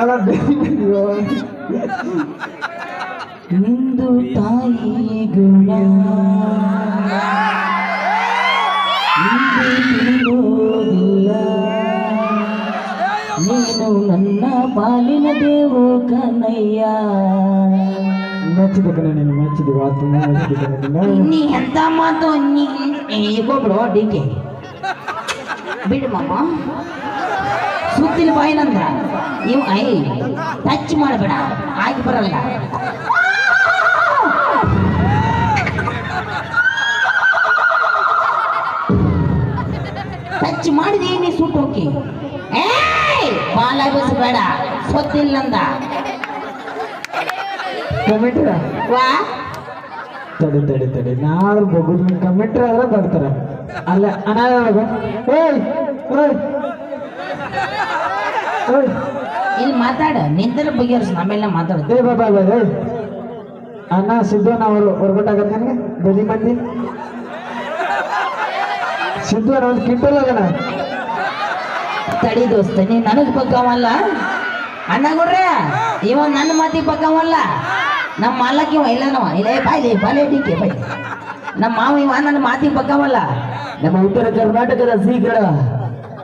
ಅಲ್ಲ. ನಿಂದು ತಾಯಿ ಗುಣ ತಿಳಿಯೋದಿಲ್ಲ ನೀನು ನನ್ನ ಪಾಲಿನ ದೇವೋ ಕನಯ್ಯ ಮೆಚ್ಚಿದ ಕಣ ನೀನು ಮೆಚ್ಚಿದ ಮಾತು ನೀ ಎಂತ ಮಾತು ನೀ ಈಗೊಬ್ಳು ಡಿಕೆ ಬಿಡು ಮಾಮ ಸುತ್ತಿನ ಬಾಯಿನಂದ್ರ ಇವ್ ಐ ಟಚ್ ಮಾಡಬೇಡ ಆಗಿ ಬರಲ್ಲ. ಟಚ್ ಮಾಡಿದೆ ನೀ ಸುಟ್ಟು ಹೋಗಿ. ಬಾಲ ಬೇಡ ಸೊತ್ತಿಲ್ಲಂದ ಕಮೆಂಟ್ ವಾ? ತಡಿ ತಡಿ ತಡಿ. ನಾಳೆ ಬಗುದ್ ಕಮೆಂಟ್ರ ಆದ್ರೆ ಬರ್ತಾರೆ. ಅಲ್ಲ ಏಯ್ ಏಯ್ ಏಯ್. ಇಲ್ಲಿ ಮಾತಾಡ ನಿಂತರ ಬಗೆಹರಿಸ್ ಆಮೇಲೆ ಮಾತಾಡ ಏ ಬಾಬಾ ಬಾ ಏಯ್ ಅಣ್ಣ ಸಿದ್ದು ಅವರು ಹೊರ್ಬಿಟ್ಟಾಗತ್ತೆ ನನಗೆ? ಬಲಿ ಮಂದಿ ಸಿದ್ದು ಅಣ್ಣ ಕಿಟ್ಟಲ್ಲ ತಡಿ ದೋಸ್ತ ನೀ ನನಗ್ ಪಕ್ಕವಲ್ಲ? ಅಣ್ಣ ಗುಡ್ರೆ ಇವ ನನ್ನ ಮಾತಿ ಪಕ್ಕವಲ್ಲ? ನಮ್ಮ ಮಾಲಕ್ ಇವ ಇಲ್ಲ ನಮ್ಮ ಇಲ್ಲ ಏ ಬಾಯ್ಲಿ ಬಾಲೆ ಡಿಕೆ ಬೈ. ನಮ್ಮ ಮಾವ ಇವ ನನ್ನ ಮಾತಿ ಪಕ್ಕವಲ್ಲ? ನಮ್ಮ ಉತ್ತರ ಕರ್ನಾಟಕದ ಶ್ರೀಗಣ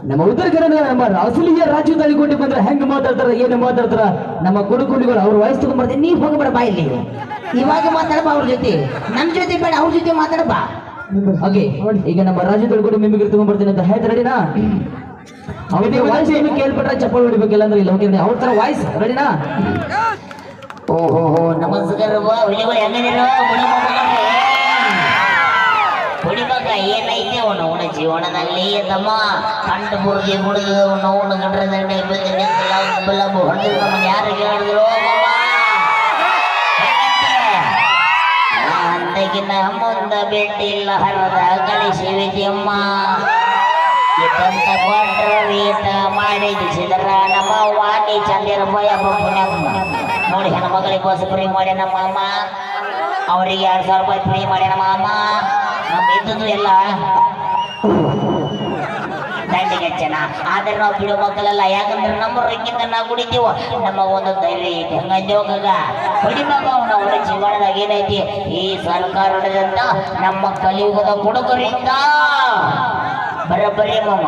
ನಮ್ಮ ಉತ್ತರ ಕನ್ನಡ ನಮ್ಮ ಅಸಲಿಯ ರಾಜ್ಯದಲ್ಲಿ ಕೊಂಡು ಬಂದ್ರೆ ಹೆಂಗ್ ಮಾತಾಡ್ತಾರ ಏನು ಮಾತಾಡ್ತಾರ? ನಮ್ಮ ಕುಡುಕುಳಿಗಳು ಅವ್ರ ವಯಸ್ಸು ತಗೊಂಡ್ಬರ್ತೀನಿ ನೀ ಹೋಗ್ಬೇಡ ಇಲ್ಲಿ ಇವಾಗ ಮಾತಾಡಬಾ ಅವ್ರ ಜೊತೆ. ನಮ್ ಜೊತೆ ಬೇಡ ಅವ್ರ ಜೊತೆ ಮಾತಾಡಬಾ. ಓಕೆ ಈಗ ನಮ್ಮ ರಾಜ್ಯದಲ್ಲಿ ಕೂಡ ನಿಮಗೆ ತಗೊಂಡ್ಬರ್ತೀನಿ ಅಂತ ಹೇಳ್ತಾ ರೆಡಿನಾ ಅವನಿಗೆ ವಾಯ್ಸ್ ಏನು ಕೇಳ್ಬಿಟ್ರೆ ಚಪ್ಪಲ್ ಹೊಡಿಬೇಕಿಲ್ಲ ಅಂದ್ರೆ ಇಲ್ಲ ಓಕೆ ಅವ್ರ ತರ ವಾಯ್ಸ್ ರೆಡಿನಾ ಓಹೋ ನಮಸ್ಕಾರ ಏನೈತೆ ಅವನು ಜೀವನದಲ್ಲಿ ತಮ್ಮ ಕಂಡು ಮುರುಗಿ ಮುಡಿದು ನೋವು ಗಡ್ರ ದಂಡೆ ಬಿದ್ದು ನಿಂತಿಲ್ಲ ಬಲ್ಲ ಹೊಡೆದು ನಮ್ಮನ್ನು ಯಾರು ಹೇಳಿದ್ರು? ಅಂದಗಿನ ಮುಂದ ಬಿಟ್ಟಿಲ್ಲ ಹರದ ಕಳಿಸಿವಿದ್ಯಮ್ಮ ಇಟ್ಟಂತ ಕೊಟ್ರ ವೀಟ ಮಾಡಿಸಿದ್ರ ನಮ್ಮ ವಾಣಿ ಚಂದಿರ ಪುಣ್ಯಮ್ಮ ನೋಡಿ ಹೆಣ್ಮಗಳಿಗೆ ಬಸ್ ಫ್ರೀ ಮಾಡಿ ನಮ್ಮ ಅಮ್ಮ ಅವರಿಗೆ ಎರಡು ಸಾವಿರ ರೂಪಾಯಿ ಫ್ರೀ ಮಾಡಿ ನಮ್ಮ ಅಮ್ಮ ನಮ್ಮ ಇದ್ದದ್ದು ಎಲ್ಲ ದಂಡಿಗೆ ಜನ ಆದ್ರೆ ನಾವು ಬಿಡೋ ಮಕ್ಕಳಲ್ಲ, ಯಾಕಂದ್ರೆ ನಮ್ಮ ರೊಕ್ಕಿಂದ ನಾವು ಕುಡಿತೀವ, ನಮ್ಮ ಒಂದು ಧೈರ್ಯ ಐತಿ. ಹಂಗಂದೇವಾಗ ಕುಡಿಬೇಕು ಅವರ ಜೀವನದಾಗ ಏನೈತಿ? ಈ ಸರ್ಕಾರದಿಂದ ನಮ್ಮ ಕಲಿಯುಗದ ಹುಡುಗರಿಂದ ಬರಬರಿ ಮಾಮ.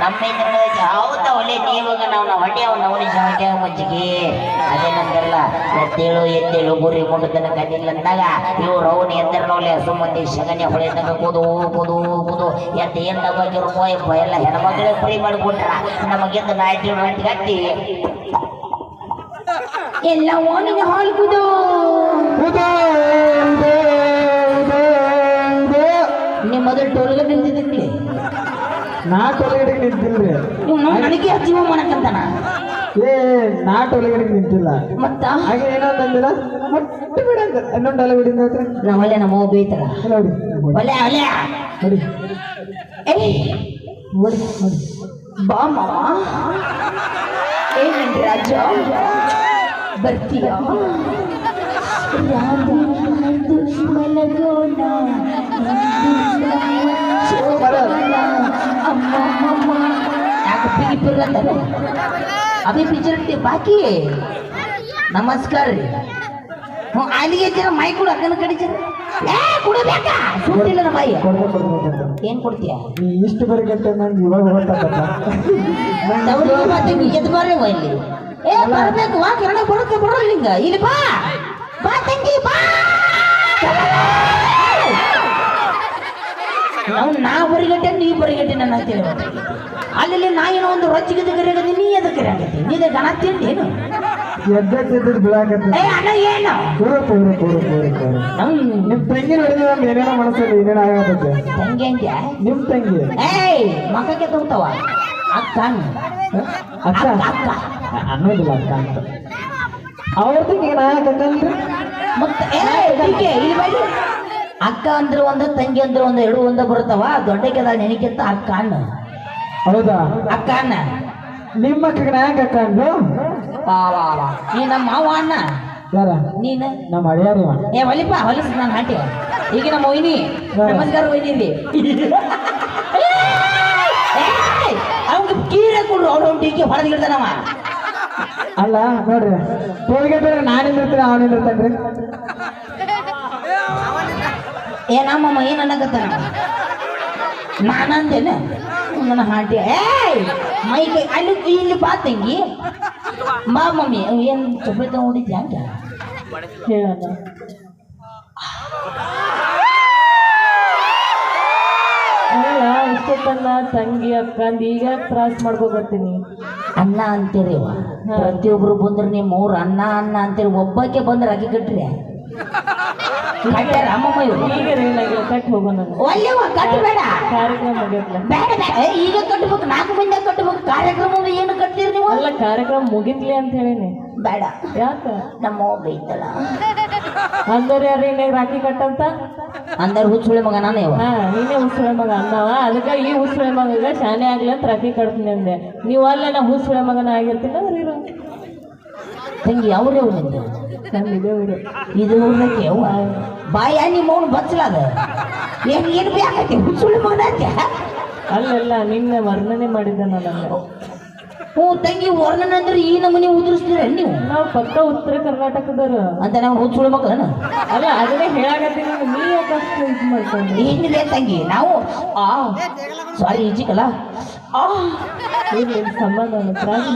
ನಮ್ಮಿಂದ ಯಾವ್ದ ಒಳ್ಳೆ ನೀವಾಗ ನಾವು ನಾವು ಹೊಟ್ಟೆ ಅವ್ನ ಅವನಿ ಜಾಗ ಮಜ್ಜಿಗೆ ಅದೇನಂದ್ರಲ್ಲ ಎದ್ದೇಳು ಎದ್ದೇಳು ಗುರಿ ಮುಟ್ಟದನ ಕದಿಲ್ಲ ಅಂದಾಗ ಇವ್ರು ಅವನು ಎದ್ದರ ನೋಡ್ಲಿ ಸುಮ್ಮಂದಿ ಮಂದಿ ಸಗಣಿ ಹೊಳೆದಾಗ ಕೂದು ಕೂದು. ಕೂದು ಎದ್ದು ಎಂದ ಬಗ್ಗೆ ರೂಪಾಯಪ್ಪ ಎಲ್ಲ ಹೆಣ್ಮಕ್ಳೇ ಫ್ರೀ ಮಾಡಿಕೊಟ್ರ ನಮಗೆಂದು ನಾಯ್ಟಿ ನಾಟಿ ಕಟ್ಟಿ ಎಲ್ಲ ಓನಿನ ಹಾಲು ಕುದು. ಉದೋ, ಉದೋ, ಉದೋ. ನಿಮ್ಮ ಮೊದಲು ಟೋಲ್ಗ ನಿಂತಿದ್ದಿರ್ಲಿ ನಿಂತಿಲ್ರಿ. ನನಗೆ ಜೀವ ಮಾಡಕ್ಕಂತಾನ. ಏ ನಿಂತಿಲ್ಲ. ಮತ್ತ? ಹಾಗೆ ಏನೋ ಬಂದಿಲ್ಲ ಮುಟ್ಟು ಬಿಡ ಅಂತ ಇನ್ನೊಂದು ಅಲ್ಲ ಬಿಡಿಂದ ಹತ್ರ ನಮ್ಮ ಒಳ್ಳೆ ನಮ್ಮ ಅವ್ವ ಬೈತಾರ ನೋಡಿ ಒಳ್ಳೆ ಒಳ್ಳೆ ನೋಡಿ ಏಯ್. ನೋಡಿ ನೋಡಿ ಬಾ ಮಾವ. ಏನೇನ್ ರಾಜ. ಬರ್ತೀಯ? ಯಾಕೆ ಪಿಗಿ ಅಭಿ ಪಿಕ್ಚರ್ ಬಾಕಿ ನಮಸ್ಕಾರ ರೀ. ಹ್ಞೂ ಅಲ್ಲಿಗೆ ಜರ ಮೈ ಕೂಡ ಅಕ್ಕನ ಕಡೆ ಜರ. ಏ ಕುಡಬೇಕಾ? ಸುಟ್ಟಿಲ್ಲ ನಮ್ಮ ಬಾಯಿ. ಕೊಡ್ದೆ ಕೊಡ್ದೆ ಕೊಡ್ದೆ ಏನ್ ಕೊಡ್ತೀಯ? ಇಷ್ಟು ಬರೀ ಗಂಟೆ ನಂಗೆ ಇವಾಗ ಗೊತ್ತಾಗತ್ತ. ತವರಿಗೆ ಮತ್ತೆ ಎದ್ದು ಬಾರೆ ಇಲ್ಲಿ. ಏ ಬರ್ಬೇಕು ವಾ ಕಿರಣ ಬರುತ್ತೆ ಬರೋಲ್ಲ ಹಿಂಗ ಇಲ್ಲಿ ಬಾ. ಬಾ ತಂಗಿ ಬಾ. ನಾವು ನಾ ಬರಿಗಟ್ಟೆ ನೀ ಬರಿಗಟ್ಟೆ ನನ್ನ ಅಂತೇಳಿ ಅಲ್ಲಿ ನಾ ಏನೋ ಒಂದು ರೊಚ್ಚಿಗೆ ಕರೆಯಾಗತ್ತೆ ನೀ ಎದಕ್ಕೆ ಕರೆಯಾಗತ್ತೆ. ನೀ ಗಣ ತಿಂದೇನು ಅವ್ರದ್ದು ಬಿಡಾಕತ್ತ ಏ ಅಣ್ಣ ಏನು? ಪೂರ ಪೂರ ಪೂರ ಪೂರ ಪೂರ ನಮ್ ನಿಮ್ ತಂಗಿ ನೋಡಿದ್ರೆ ನಮ್ಗೆ ಏನೇನೋ ಮನಸ್ಸಲ್ಲಿ ಏನೇನೋ ಆಗತ್ತೆ ತಂಗಿ ಅಂತ್ಯ ನಿಮ್ ತಂಗಿ. ಏಯ್ ತಗೋತಾವ? ಅಕ್ಕ ಅಕ್ಕ? ಅಕ್ಕ ಅನ್ನೋದಿಲ್ಲ ಅಂತ. ಅವ್ರ ಮತ್ತೆ ಏ ಟೀಕೆ, ಇಲ್ಲಿ ಬನ್ನಿ. ಅಕ್ಕ ಅಂದ್ರೆ ಒಂದು ತಂಗಿ ಅಂದ್ರೆ ಒಂದು ಎರಡು ಒಂದ ಬರ್ತಾವ ದೊಡ್ಡಕ್ಕೆ ಅದ ಅಂತ ಅಕ್ಕ ಅಣ್ಣ ಹೌದಾ? ಅಕ್ಕ ಅಣ್ಣ ನಿಮ್ಮ ಅಕ್ಕನ ಯಾಕೆ ಅಕ್ಕ ಅಂದ್ರು. ನೀ ನಮ್ಮ ಮಾವ ಅಣ್ಣ. ಯಾರ? ನೀನು? ನಮ್ಮ ಅಳಿಯಾರಿ ಏ ಹೊಲಿಪ ಹೊಲಸ್ ನಾನು ಹಾಟಿ ಈಗ ನಮ್ಮ ಒಯ್ನಿ ನಮಸ್ಕಾರ ಒಯ್ನಿ ಅವಂಗ ಕೀರೆ ಕೊಡ್ರು ಅವ್ನು ಟೀಕೆ ಹೊಡೆದು ಹಿಡ್ದಾನವ ಅಲ್ಲ ನೋಡ್ರಿ ಟೋಲ್ಗೇಟ್ ನಾನು ನಿಂದಿರ್ತೀನಿ ಅವನು ನಿಂದಿರ್ತಾನ್ರಿ ಏ ನಮ್ಮಮ್ಮ ಏನ್ ಅನ್ನಕತ್ತಾನ ನಾನಂದೇನ ನನ್ನ ಹಾಟಿ ಏಯ್ ಮೈ ಕೈ ಅಲ್ಲಿ ಇಲ್ಲಿ ಬಾ ತಂಗಿ. ಬಾ ಮಮ್ಮಿ. ಏನ್ ಚಪ್ಪಲಿ ತಗೊಂಡಿದ್ಯಾ ಅಂತ ಇಷ್ಟೊತ್ತನ್ನ ತಂಗಿ ಅಕ್ಕಂದು ಈಗ ತ್ರಾಸ್ ಮಾಡ್ಕೋಬರ್ತೀನಿ ಅನ್ನ ಅಂತೀರಿ. ಪ್ರತಿಯೊಬ್ರು ಬಂದ್ರೆ ನಿಮ್ಮ ಮೂರು ಅನ್ನ ಅನ್ನ ಅಂತೀರಿ. ಒಬ್ಬಕ್ಕೆ ಬಂದ್ರೆ ಅಕ್ಕಿ ಕಟ್ರಿ. ಕಟ್ಟ್ಯಾರ ಅಮ್ಮಮ್ಮ ಇವ್ರು ಈಗ ಏನಾಗಿಲ್ಲ ಕಟ್ ಹೋಗೋಣ. ಕಟ್ಟಬೇಡ ಕಾರ್ಯಕ್ರಮ ಮುಗಿಯತ್ಲ? ಬೇಡ ಬೇಡ. ಏ, ಈಗ ಕಟ್ಬೇಕು ನಾಲ್ಕು ಮಂದಿ ಕಟ್ಬೇಕು ಕಾರ್ಯಕ್ರಮ ಏನು ಕಟ್ತೀರಿ ನೀವು? ಅಲ್ಲ ಕಾರ್ಯಕ್ರಮ ಮುಗಿತ್ಲಿ ಅಂತ ಹೇಳಿನಿ. ಬೇಡ. ಯಾಕ? ನಮ್ಮ ಬೈತಲ್ಲ ಅಂದವ್ರು ಯಾರು ಇನ್ನೇ ರಾಖಿ ಕಟ್ಟಂತ? ಅಂದ್ರೆ ಹುಚ್ಚುಳಿ ಮಗ ನಾನೇ ಇವ. ಹಾ ನೀನೇ ಹುಸುಳೆ ಮಗ ಅಂದವ. ಅದಕ್ಕೆ ಈ ಹುಸುಳೆ ಮಗ ಶಾನೆ ಆಗ್ಲಿ ಅಂತ ರಾಖಿ ಕಟ್ತೀನಿ ಅಂದೆ. ನೀವು ಅಲ್ಲ ನಾ ಹುಸುಳೆ ಮಗನ ಆಗಿರ್ತೀನಿ ಅಂದ್ರೆ ಇರು. ತಂಗಿ ಅವ್ರೇ ಅವ್ರಿಂದ ನಾನು ಇದೇ ಅವ್ವ ಬಾಯ ನಿಮ್ಮ ಅವನು ಬಚ್ಚಲಾದ ಏನ್ ಏನು ಬೇಕಾಗೈತಿ ಹುಚ್ಚುಳಿ ಮಗನ ಅಲ್ಲಲ್ಲ ನಿನ್ನೆ ವರ್ಣನೆ ಮಾಡಿದ್ದೆ ನಾನು ಹ್ಞೂ ತಂಗಿ ವರ್ಣನ ಅಂದ್ರೆ ಈ ನಮೂನಿ ಉದುರಿಸ್ತೀರ ನೀವು? ನಾವು ಪಕ್ಕ ಉತ್ತರ ಕರ್ನಾಟಕದವರು. ಅಂತ ನಾವು ಹುಚ್ಚುಳಿ ಮಕ್ಕಳನ? ಅಲ್ಲ ಅದನ್ನೇ ಹೇಳಾಕತ್ತೀನಿ ನೀ ಯಾಕಷ್ಟು ಇದು ಮಾಡ್ಕೊಂಡು ಏನಿದೆ ತಂಗಿ ನಾವು ಆ ಸಾರಿ ಈಜಿಕಲ್ಲ. ಆ ಸಂಬಂಧ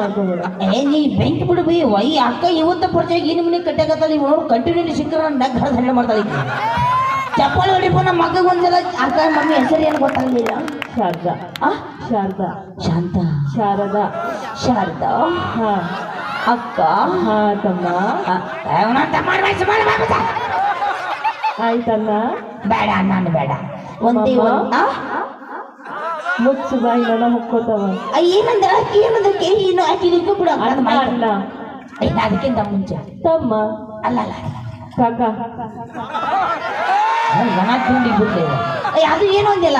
ಮಾಡ್ಕೋಬೇಡ ಏ ನೀ ಬೆಂಕಿ ಬಿಡು ಬಿ ವೈ ಅಕ್ಕ ಇವತ್ತ ಪರಿಚಯ ಈ ನಿಮ್ಮನೆ ಕಟ್ಟಾಕತ್ತಲ್ಲ ಇವ್ ನೋಡಿ ಕಂಟಿನ್ಯೂಲಿ ಸಿಕ್ಕರ ನಗ್ ಹರಿದು ಹಳ್ಳೆ ಮಾಡ್ತಾಳೆ. ಈಕಿ. ಚಪ್ಪಲಿ ಹೊಡಿಪ ನಮ್ಮ ಮಗ ಒಂದ್ಸಲ ಅಕ್ಕ ಮಮ್ಮಿ ಹೆಸರು ಏನು ಗೊತ್ತಾಗಲಿಲ್ಲ. ಶಾರದಾ. ಆ? ಶಾರದಾ. ಶಾಂತ ಶಾರದಾ. ಶಾರದಾ? ಹಾ. ಅಕ್ಕ? ಹಾ ತಮ್ಮ. ಆಯ್ತಣ್ಣ. ಬೇಡ ನಾನು ಬೇಡ. ಒಂದೇ ಒಂದು? ಮುಚ್ಚು ಬಾಯಿ ನನ್ನ ಮುಕ್ಕೋತಾವ. ಆ, ಏನಂದ್ರ ಆಕಿ ಏನಂದ್ರ ಕೈ ಏನು ಆಕಿ ನಿಂತು ಕೂಡ ಅಣ್ಣ ಅದಕ್ಕಿಂತ ಮುಂಚೆ. ತಮ್ಮ. ಅಲ್ಲ ಅಲ್ಲ ಕಾಕ. ಗಣ ತಿಂಡಿ ಅದು ಏನು ಅಂದಿಲ್ಲ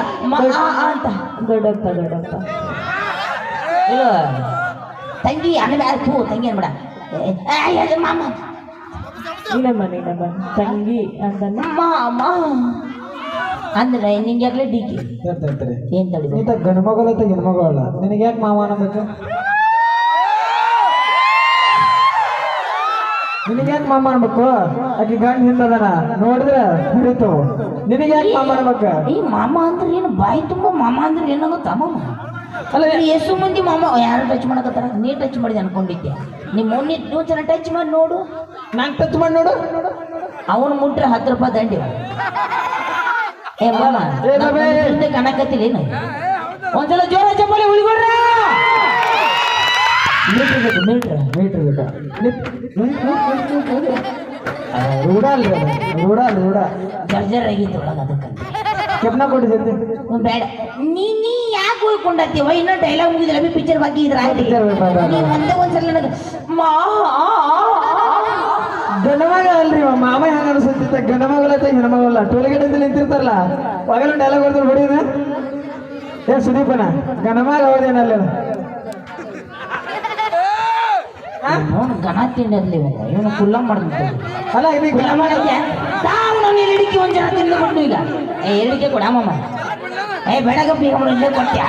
ಅಂತ. ದೊಡ್ಡಪ್ಪ ದೊಡ್ಡಪ್ಪ. ಇಲ್ಲ ತಂಗಿ ಅನ್ಬೇಡ ತೂ ತಂಗಿ ಅನ್ಬೇಡ. ಮಾಮ. ನೀನಮ್ಮ ನೀನಮ್ಮ. ತಂಗಿ ಅಂತಾನೆ ಮಾಮ. ಅಂದ್ರೆ ನಿಂಗೆ ಯಾಕಲೇ ಡಿಕಿ. ಇರ್ತಾರೆ ಏನ್ ತಡಿಬೇಕು? ನೀತ ಗಂಡು ಮಗಲ್ಲ ಅಂತ ಹೆಣ್ಣು ಮಗಳು ನಿನಗೆ ಯಾಕೆ ಮಾವ ಅನ್ನಬೇಕು? ನಿನಗೆ ಯಾಕೆ ಮಾಮ ಅನ್ಬೇಕು ಆಕೆ ಗಂಡ ಹಿಂದದನ ನೋಡಿದ್ರೆ ಹಿಡಿತು ನಿನಗೆ ಯಾಕೆ ಮಾಮ ಅನ್ಬೇಕು ಈ ಮಾಮ ಅಂದ್ರೆ ಏನು? ಬಾಯಿ ತುಂಬ ಮಾಮ ಅಂದ್ರೆ ಏನಾಗುತ್ತಾ ಮಾಮ? ಅಲ್ಲ ಎಷ್ಟು ಮಂದಿ ಮಾಮ ಯಾರು ಟಚ್ ಮಾಡಕತ್ತಾರ? ನೀ ಟಚ್ ಮಾಡಿದೆ ಅನ್ಕೊಂಡಿದ್ದೆ ನಿಮ್ಮ ಮೊನ್ನೆ ನೀವು ಚೆನ್ನಾಗಿ ಟಚ್ ಮಾಡಿ ನೋಡು. ನಾನು ಟಚ್ ಮಾಡಿ ನೋಡು. ಅವನು ಮುಟ್ರೆ ಹತ್ತು ರೂಪಾಯಿ ದಂಡಿ. ಏ ಮಾಮ. ಕಣಕತ್ತಿಲ್ಲ ಏನು? ಒಂದ್ಸಲ ಜೋರ ಚಪ್ಪಲಿ ಉಳಿಗೊಡ್ರ! ಮೀಟ್ರ್ ಬೇಕು ಮೀಟ್ರ್ ಮೀಟ್ರ್ ಬೇಕಾ. ರೂಢ ಅಲ್ರಿ ರೂಢ ರೂಢ ಜರ್ಜರ್ ಆಗಿತ್ತು ಒಳಗೆ ಅದಕ್ಕಂತ. ಕೊಟ್ಟಿದ್ದೆ ಬೇಡ. ನೀ ನೀ ಯಾಕೆ ಹೋಗ್ಕೊಂಡತ್ತೀವ ಇನ್ನೂ ಡೈಲಾಗ್ ಮುಗಿದಿಲ್ಲ ಬಿ ಪಿಕ್ಚರ್ ಬಗ್ಗೆ ಇದ್ರ ಆಯ್ತು. ಒಂದೇ ಒಂದ್ಸಲ ನನಗೆ ಮಾ ಗಂಡಮಗ ಅಲ್ರಿ ಮಾಮ ಹೆಂಗ ಅನ್ಸುತ್ತಿತ್ತ ಗಂಡಮಗಲ ಹೆಣ್ಮಗಲ್ಲ ಟೋಲ್ಗೇಟ್ ನಿಂತಿರ್ತಾರಲ್ಲ ಒಗಲ ಡೈಲಾಗ್ ಹೊಡೆದ್ರೆ ಹೊಡಿದ ಏ ಸುದೀಪನ ಗಣಮಗ ಹೋದೇನಲ್ಲ ಅವನು ಗಣ ತಿಂಡಲ್ಲಿ ಇವನು ಕುಲ್ಲ ಮಾಡ್ತಾರೆ ಅಲ್ಲ ಇದು ಕುಲ್ಲ ಮಾಡಕ್ಕೆ ತಾವು ನಾನು ಎರಡಿಕೆ ಒಂದ್ ಜನ ತಿಂದುಕೊಂಡು ಈಗ ಏ ಹೇಳಿಕೆ ಕೊಡ ಮಾಮ? ಏ ಬೆಳಗಪ್ಪ ಈಗ ಇಲ್ಲೇ ಕೊಟ್ಟ್ಯಾ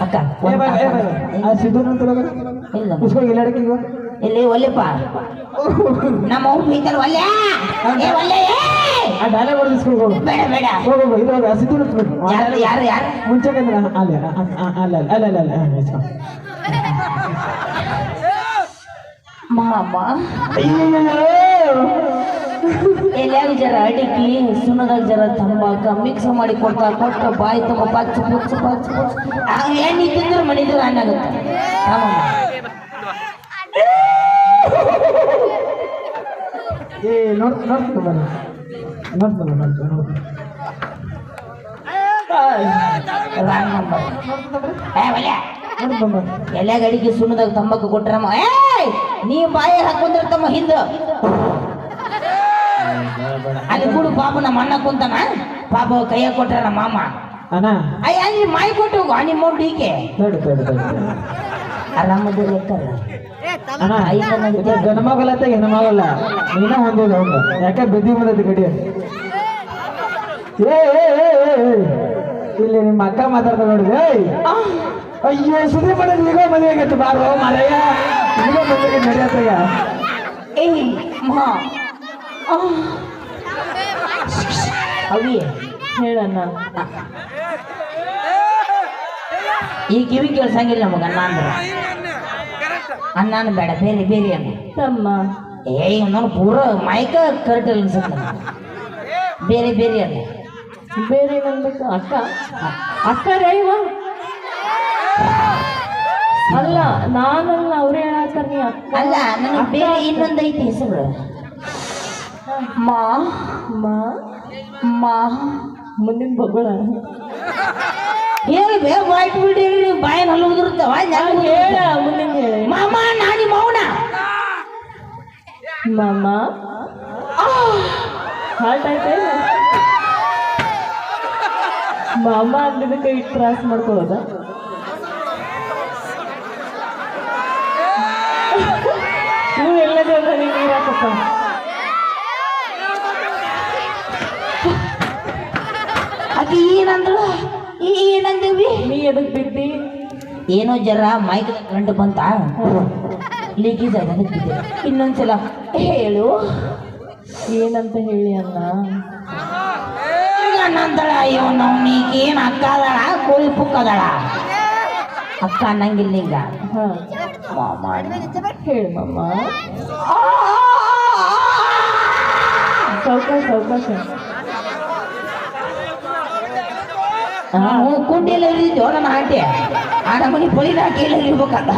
ಅಕ್ಕ ಏ ನಂತರ ಇಲ್ಲ ಏ ಬಾಯ್, ಇಲ್ಲ. ಆ ಸಿದ್ದು ನಿಂತಿರೋದು ಇಸ್ಕೋ ಇಲ್ಲ ಒಲ್ಲೆಪ್ಪ? ನಮ್ಮ ಮೀಟರ್ ಒಲ್ಲೆ ಏ ಒಲ್ಲೆ ಏ! ಆ ಡೈಲಾಗ್ ಹೊಡೆದು ಇಸ್ಕೋ ಬೇಡ ಬೇಡ. ಹೋಗು ಹೋಗು ಇದು ಹೋಗು ಆ ಯಾರು ಯಾರು ಯಾರು ಮುಂಚೆ ಅಲ್ಲ ಅಲ್ಲ ಅಲ್ಲ ಅಲ್ಲ ಮಾಮ ಎಲ್ಯಾಗ ಜರ ಅಡಿಕೆ ಸುಣ್ಣದಾಗ ಜರ ತಂಬಾಕ ಮಿಕ್ಸ್ ಮಾಡಿ ಕೊಡ್ತಾ ಕೊಟ್ಟ ಬಾಯಿ ತುಂಬ ಪಚ್ಚ ಪುಚ್ಚ ಪಚ್ಚ ಪುಚ್ಚ ತಿಂದ್ರೆ ಮಣಿದ್ರೆ ಅನ್ನಾಗುತ್ತೆ ಏ ನೋಡ್ ನೋಡ್ತೀನಿ ಬನ್ನಿ ಒಲ್ಲೆ ನೋಡ್ತೀನಿ ಬನ್ನಿ ಎಲ್ಯಾಗ ಅಡಿಕೆ ಸುಣ್ಣದಾಗ ತಂಬಾಕು ಕೊಟ್ರಮ್ಮ ಏಯ್ ನೀ ಬಾಯಿ ಹಾಕೊಂಡ್ರೆ ತಮ್ಮ ಹಿಂದ. ಅಲ್ಲಿ ಕೂಡು ಪಾಪ ನಮ್ಮ ಅಣ್ಣ ಕುಂತಾನ. ಪಾಪ ಕೈಯ ಕೊಟ್ರ ನಮ್ಮ ಮಾಮ. ಅಣ್ಣ. ಅಯ್ಯ ಅಲ್ಲಿ ಮಾಯಿ ಕೊಟ್ಟು ನಿಮ್ಮ ಡೀಕೆ ತಡಿ ಅಣ್ಣ ಅಂತ ಹೆಣ್ಣು ಮಗಲ್ಲ ನೀನ ಹೊಂದಿದ ಅವ್ನು ಯಾಕೆ ಬಿದ್ದಿ ಬಂದೈತಿ ಗಡಿ ಏ. ಇಲ್ಲಿ ನಿಮ್ಮ ಅಕ್ಕ ಮಾತಾಡ್ತಾ ನೋಡಿದೆ ಏಯ್! ಅಯ್ಯೋ ಸುದೀಪನ ಈಗ ಮದುವೆ ಆಗೈತೆ ಬಾರೋ ಮಾರಯ್ಯ ಈಗ ಮದುವೆ ನಡೆಯತ್ತಾಗ. ಅವಿ ಹೇಳಣ್ಣ. ಈ ಕಿವಿ ಕೇಳ್ಸಂಗಿಲ್ಲ ನಮಗ ಅಣ್ಣ ಅಂದ್ರೆ ಅಣ್ಣನ ಬೇಡ ಬೇರೆ ಬೇರೆ ಅಣ್ಣ. ತಮ್ಮ. ಏ ಇವನು ಪೂರ ಮೈಕ ಕರೆಕ್ಟ್ ಅನ್ಸುತ್ತೆ. ಬೇರೆ ಬೇರೆ ಅಣ್ಣ. ಬೇರೆ ಏನನ್ಬೇಕು ಅಕ್ಕ. ಅಕ್ಕ ರೇ ಇವ ಅಲ್ಲ ನಾನಲ್ಲ ಅವ್ರೇ ಹೇಳತ್ತಾರ ನೀ ಅಕ್ಕ? ಅಲ್ಲ ನನಗೆ ಬೇರೆ ಇನ್ನೊಂದು ಐತಿ ಹೆಸರು. ಮಾ. ಮಾ. ಮಾ. ಮುಂದಿನ ಬಗಳ ಹೇಳಿ ಬೇಗ ವಾಯ್ಟ್ ಬಿಡಿರಿ ನೀವು ಬಾಯಿನ ಹಲ್ಲು ಉದುರುತ್ತವ ಹೇಳ ಮುಂದೆ ಮಾಮ ನಾನಿ ಮೌನ ಮಾಮ. ಹಾರ್ಟ್ ಆಯ್ತೇನು ಮಾಮ ಅಂದಿದ್ದಕ್ಕೆ ಇಟ್ಟು ತ್ರಾಸ ಮಾಡ್ಕೊಳ್ಳೋದ ನೀವು ಎಲ್ಲದ ನನಗೆ ನೀರು ಹಾಕಪ್ಪ. ಆಕೆ ಏನಂದಳು ಈ ಏನಂದೇವಿ ನೀ ಎದಕ್ ಬಿಟ್ಟಿ ಏನೋ ಜರ ಮೈಕ್ ಕರೆಂಟ್ ಬಂತ? ಲೀಕೇಜ್ ಆಗಿ ಅದಕ್ಕೆ ಬಿದ್ದೆ. ಇನ್ನೊಂದ್ಸಲ ಹೇಳು. ಏನಂತ ಹೇಳಿ ಅಣ್ಣ? ಈಗ ಅಯ್ಯೋ ಅಯ್ಯೋ ನವ್ನಿಗೆ ಏನು ಅಕ್ಕ ಅದಾಳ ಕೋಳಿ ಪುಕ್ಕ ಅದಾಳ? ಅಕ್ಕ ಅನ್ನಂಗಿಲ್ಲ ಈಗ. ಹೇಳಿ ಮಮ್ಮ ಸೌಕ ಸೌಕ ನಾವು ಇರಿದ್ದು ನನ್ನ ಆಂಟಿ ಆ ನಮ್ಮನೆ ಪೊಲೀನ ಕೈಲಿ ಇರ್ಬೇಕಂತ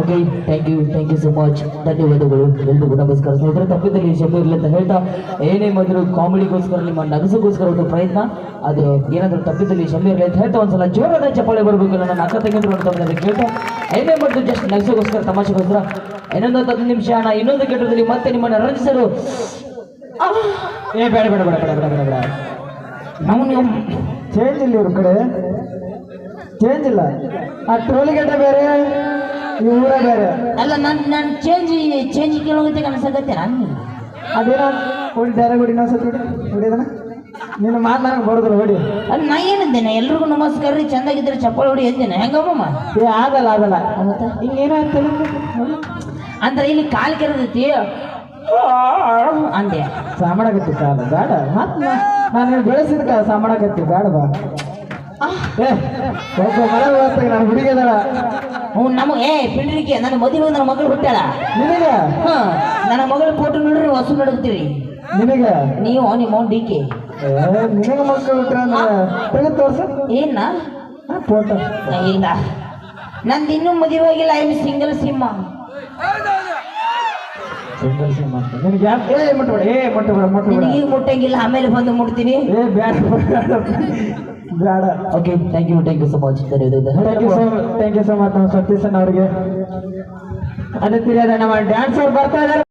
okay thank you thank you so much ಧನ್ಯವಾದಗಳು. ಎಲ್ರಿಗೂ ನಮಸ್ಕಾರ. ಸ್ನೇಹಿತರೆ, ತಪ್ಪಿದಲ್ಲಿ ಶಬ್ದ ಇರಲಿ ಅಂತ ಹೇಳ್ತಾ, ಏನೇ ಮಾಡಿದ್ರು ಕಾಮಿಡಿಗೋಸ್ಕರ ನಿಮ್ಮ ನಗಸಗೋಸ್ಕರ ಒಂದು ಪ್ರಯತ್ನ. ಅದು ಏನಾದರೂ ತಪ್ಪಿದಲ್ಲಿ ಶಬ್ದ ಇರಲಿ ಅಂತ ಹೇಳ್ತಾ, ಒಂದ್ಸಲ ಜೋರಾದ ಚಪ್ಪಾಳೆ ಬರಬೇಕು ನನ್ನ ಅಕ್ಕ ತೆಗೆದ್ರು ಅಂತ ಕೇಳ್ತಾ, ಏನೇ ಮಾಡಿದ್ರು ಜಸ್ಟ್ ನಗಸಗೋಸ್ಕರ ತಮಾಷೆಗೋಸ್ಕರ. ಇನ್ನೊಂದು ಹತ್ತು ನಿಮಿಷ, ಅಣ್ಣ, ಇನ್ನೊಂದು ಕೆಟ್ಟದಲ್ಲಿ ಮತ್ತೆ ನಿಮ್ಮನ್ನು ರಂಜಿಸರು ಏ, ಬೇಡ ಬೇಡ ಬೇಡ ಬೇಡ ಬೇಡ ಬೇಡ ಬೇಡ. ನಾವು ನೀವು ಚೇಂಜ್ ಇಲ್ಲ ಇವ್ರ ಕಡೆ. ಚೇಂಜ್ ಇಲ್ಲ. ಆ ಟೋಲ್ಗೇಟ ಬೇರೆ ಈ ಊರ ಬೇರೆ. ಅಲ್ಲ ನಾನು ನಾನು ಚೇಂಜ್ ಚೇಂಜ್ ಕೇಳೋಗುತ್ತೆ ಅನ್ಸಕತ್ತೆ ನಾನು. ಅದೇನೋ ಹೊಡಿ ಬೇರೆ ಹೊಡಿ ಇನ್ನೊಂದ್ಸತಿ ಹೊಡಿ ಹೊಡಿದನ ನಿನ್ನ ಮಾತು ನನಗೆ ಬರೋದಿಲ್ಲ ಹೊಡಿ ಅದು ನಾ ಏನಂದೇನೆ ಎಲ್ರಿಗೂ ನಮಸ್ಕಾರ ರೀ ಚಂದಾಗಿದ್ರೆ ಚಪ್ಪಾಳೆ ಹೊಡಿ ಎದ್ದೇನೆ ಹೆಂಗಮ್ಮ? ಏ ಆಗಲ್ಲ ಆಗಲ್ಲ. ಮತ್ತೆ? ಹಿಂಗೇನೋ ಆಗ್ತದೆ ಅಂದ್ರೆ ಇಲ್ಲಿ ಕಾಲು ಕೆರೆದೈತಿ. ಅಂದೆ. ಸಾಮಾಡಕತ್ತಿ ಕಾಲ ಬೇಡ. ಮತ್ ನಾನು ಬೆಳೆಸಿದ ಕೆಲಸ ಮಾಡಕತ್ತಿ ಬೇಡ ಬಾ. ಏ ಒಬ್ಬ ಮಳೆ ಹೋಗ್ತಾಗ ನಾನು ಹುಡುಗಿದಾಳ ಹ್ಞೂ ನಮಗೆ ಏ ಪಿಂಡ್ರಿಕೆ ನನ್ನ ಮದುವೆ ನನ್ನ ಮಗಳು ಹುಟ್ಟಾಳ ನಿನಗೆ? ಹಾ ನನ್ನ ಮಗಳ ಫೋಟೋ ನೋಡ್ರಿ ಹೊಸ ನಡುತ್ತೀರಿ ನಿಮಗೆ ನೀವು ನಿಮ್ಮ ಅವ್ನು ಡಿ ಕೆ. ನಿನಗೆ ಮಕ್ಕಳು ಬಿಟ್ರೆ ತೆಗೆದು ತೋರ್ಸು. ಏನ? ಫೋಟೋ. ಇಲ್ಲ. ನಂದು ಇನ್ನೂ ಮದುವೆ ಆಗಿಲ್ಲ ಐ ಸಿಂಗಲ್ ಸಿಮ್ಮ ಸಿಂಗಲ್ ಸಿಮ್ ನಿನಗೆ ಯಾಕೆ? ಏ ಮುಟ್ಟಬೇಡ ಏ ಮುಟ್ಟಬೇಡ ಮುಟ್ಟಬೇಡ. ನಿನಗೆ ಮುಟ್ಟಂಗಿಲ್ಲ ಆಮೇಲೆ ಬಂದು ಮುಟ್ತೀನಿ. ಏ ಬೇಡ ಬೇಡ ಬೇಡ okay thank you thank you so much thank you so thank you so much Satheesan ಅವರಿಗೆ. ನಮ್ಮ ಡ್ಯಾನ್ಸರ್ ಬರ್ತಾ ಇದ್ದಾರೆ.